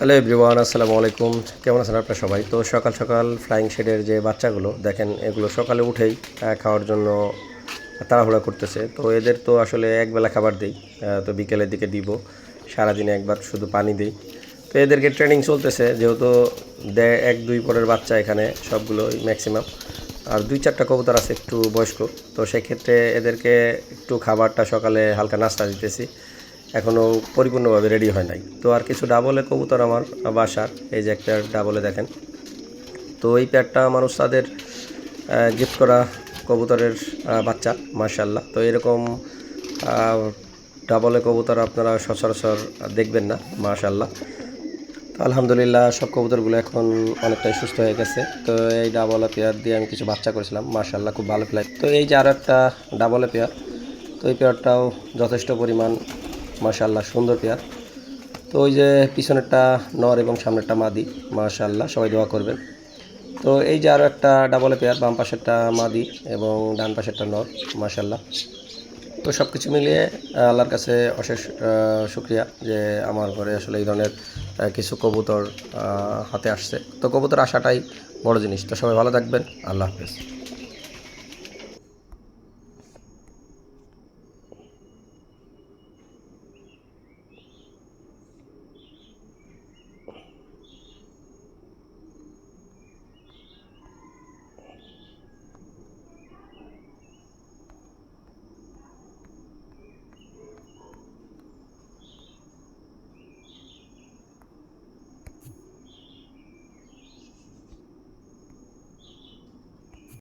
Hello everyone আসসালামু আলাইকুম। কেমন আছেন আপনারা সবাই? তো সকাল সকাল ফ্লাইং শেডের যে বাচ্চাগুলো, দেখেন এগুলো সকালে উঠেই খাওয়ার জন্য তাড়াহুড়া করতেছে। তো এদের তো আসলে একবেলা খাবার দিই তো বিকেলের দিকে দিব। সারাদিনে একবার শুধু পানি দিই। তো এদেরকে ট্রেনিং চলতেছে, যেহেতু দেড় এক, দুই পরের বাচ্চা এখানে, সবগুলোই ম্যাক্সিমাম আর দুই চারটা কবুতর আছে, একটু বয়স্ক। তো সেক্ষেত্রে এদেরকে একটু খাবারটা সকালে হালকা নাস্তা দিতেছি। এখনও পরিপূর্ণভাবে রেডি হয় নাই। তো আর কিছু ডাবলে কবুতর আমার বাসার, এই যে একটা ডাবলে দেখেন। তো এই প্যাডটা আমার উস্তাদের গিফট করা কবুতরের বাচ্চা মার্শাল্লাহ তো এরকম ডাবলে কবুতর আপনারা সচরাচর দেখবেন না মার্শাল্লাহ তো আলহামদুলিল্লাহ সব কবুতরগুলো এখন অনেকটাই সুস্থ হয়ে গেছে। তো এই ডাবল পেয়ার দিয়ে আমি কিছু বাচ্চা করেছিলাম মার্শাল্লাহ খুব ভালো প্লেয়ার তো এই যে আরও একটা ডাবল পেয়ার তো এই পেয়ারটাও যথেষ্ট পরিমাণ মার্শাল্লাহ সুন্দর পেয়ার। তো ওই যে পিছনেরটা নর এবং সামনেরটা মাদি মার্শাল্লাহ সবাই দোয়া করবেন। তো এই যে আরও একটা ডাবল পেয়ার, বাম পাশেরটা মাদি এবং ডান পাশেরটা নর মার্শাল্লাহ তো সব কিছু মিলিয়ে আল্লাহর কাছে অশেষ শুক্রিয়া যে আমার ঘরে আসলে এই ধরনের কিছু কবুতর হাতে আসছে। তো কবুতর আসাটাই বড় জিনিস। তো সবাই ভালো থাকবেন। আল্লাহ হাফেজ।